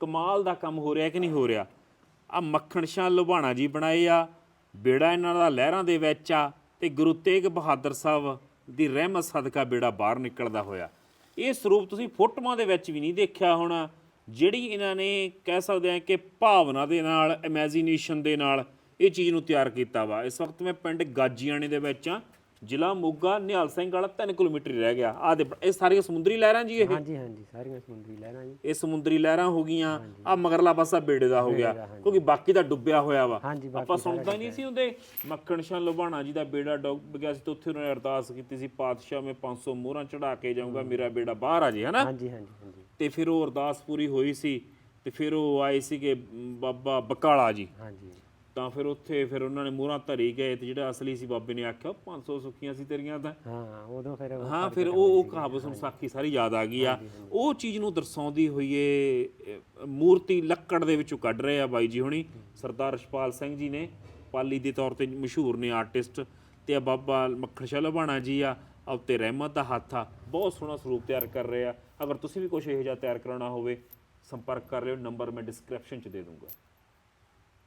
ਕਮਾਲ ਦਾ ਕੰਮ ਹੋ ਰਿਹਾ ਕਿ ਨਹੀਂ ਹੋ ਰਿਹਾ? ਆ ਮੱਖਣ ਸ਼ਾਹ ਲੁਬਾਣਾ ਜੀ ਬਣਾਏ ਆ, ਬੇੜਾ ਇਹਨਾਂ ਦਾ ਲਹਿਰਾਂ ਦੇ ਵਿੱਚ ਆ ਤੇ ਗੁਰੂ ਤੇਗ ਬਹਾਦਰ ਸਾਹਿਬ ਦੀ ਰਹਿਮਤ ਸਦਕਾ ਬੇੜਾ ਬਾਹਰ ਨਿਕਲਦਾ ਹੋਇਆ। ਇਹ ਸਰੂਪ ਤੁਸੀਂ ਫੋਟੋਆਂ ਦੇ ਵਿੱਚ ਵੀ ਨਹੀਂ ਦੇਖਿਆ ਹੋਣਾ, ਜਿਹੜੀ ਇਹਨਾਂ ਨੇ ਕਹਿ ਸਕਦੇ ਆ ਕਿ ਭਾਵਨਾ ਦੇ ਨਾਲ ਇਮੇਜਿਨੇਸ਼ਨ ਦੇ ਨਾਲ ਇਹ ਚੀਜ਼ ਨੂੰ ਤਿਆਰ ਕੀਤਾ ਵਾ। ਇਸ ਵਕਤ ਮੈਂ ਪਿੰਡ ਗਾਜੀਆਣੇ ਦੇ ਵਿੱਚ ਆ। ਜ਼ਿਲ੍ਹਾ ਮੋਗਾ ਨਿਹਾਲ ਸਿੰਘ ਵਾਲਾ 3 ਕਿਲੋਮੀਟਰ ਹੀ ਰਹਿ ਗਿਆ। ਆ ਦੇ ਇਹ ਸਾਰੀਆਂ ਸਮੁੰਦਰੀ ਲਹਿਰਾਂ ਜੀ ਇਹ? ਹਾਂਜੀ ਹਾਂਜੀ ਸਾਰੀਆਂ ਸਮੁੰਦਰੀ ਲਹਿਰਾਂ ਜੀ। ਇਹ ਸਮੁੰਦਰੀ ਲਹਿਰਾਂ ਹੋ ਗਈਆਂ ਆ ਮਗਰਲਾ ਪਾਸਾ ਬੇੜੇ ਦਾ ਹੋ ਗਿਆ ਕਿਉਂਕਿ ਬਾਕੀ ਤਾਂ ਡੁੱਬਿਆ ਹੋਇਆ ਵਾ। ਆਪਾਂ ਸੁਣਦਾ ਨਹੀਂ ਸੀ ਹੁੰਦੇ ਮੱਖਣ ਸ਼ਾਹ ਲੁਬਾਣਾ ਜੀ ਦਾ ਬੇੜਾ ਡੁੱਬ ਗਿਆ ਸੀ ਤੇ ਉੱਥੇ ਉਹਨਾਂ ਨੇ ਅਰਦਾਸ ਕੀਤੀ ਸੀ ਪਾਤਸ਼ਾਹ ਮੈਂ 500 ਮੋਹਰਾਂ ਚੜਾ ਕੇ ਜਾਊਂਗਾ ਮੇਰਾ ਬੇੜਾ ਬਾਹਰ ਆ ਜੇ ਹਨਾ? ਹਾਂਜੀ ਹਾਂਜੀ ਹਾਂਜੀ। ਤੇ ਫਿਰ ਉਹ ਅਰਦਾਸ ਪੂਰੀ ਹੋਈ ਸੀ ਤੇ ਫਿਰ ਉਹ ਆਏ ਸੀਗੇ ਬਾਬਾ ਬਕਾਲਾ ਜੀ। ਹਾਂਜੀ। ਤਾਂ ਫਿਰ ਉੱਥੇ ਫਿਰ ਉਹਨਾਂ ਨੇ ਮੋਹਰਾਂ ਧਰੀ ਗਏ ਤੇ ਜਿਹੜਾ ਅਸਲੀ ਸੀ ਬਾਬੇ ਨੇ ਆਖਿਆ 500 ਸੁੱਕੀਆਂ ਸੀ ਤੇਰੀਆਂ ਤਾਂ। ਹਾਂ ਉਦੋਂ ਫਿਰ ਹਾਂ ਫਿਰ ਉਹ ਉਹ ਕਹਾਵਤ ਸੁਣ ਸਾਖੀ ਸਾਰੀ ਯਾਦ ਆ ਗਈ ਆ। ਉਹ ਚੀਜ਼ ਨੂੰ ਦਰਸਾਉਂਦੀ ਹੋਈ ਏ ਮੂਰਤੀ ਲੱਕੜ ਦੇ ਵਿੱਚੋਂ ਕੱਢ ਰਹੇ ਆ ਬਾਈ ਜੀ ਹੁਣੀ। ਸਰਦਾਰ ਰਸ਼ਪਾਲ ਸਿੰਘ ਜੀ ਨੇ ਪਾਲੀ ਦੇ ਤੌਰ ਤੇ ਮਸ਼ਹੂਰ ਨੇ ਆਰਟਿਸਟ ਤੇ ਆ ਬਾਬਾ ਮੱਖਣ ਸ਼ਾਹ ਲੁਬਾਣਾ ਜੀ ਆ ਆ ਉੱਤੇ ਰਹਿਮਤ ਦਾ ਹੱਥ ਆ। ਬਹੁਤ ਸੋਹਣਾ ਸਰੂਪ ਤਿਆਰ ਕਰ ਰਹੇ ਆ। ਅਗਰ ਤੁਸੀਂ ਵੀ ਕੁਝ ਇਹੋ ਜਿਹਾ ਤਿਆਰ ਕਰਾਉਣਾ ਹੋਵੇ ਸੰਪਰਕ ਕਰ ਲਿਓ ਨੰਬਰ ਮੈਂ ਡਿਸਕ੍ਰਿਪਸ਼ਨ ਚ ਦੇ ਦੂੰਗਾ।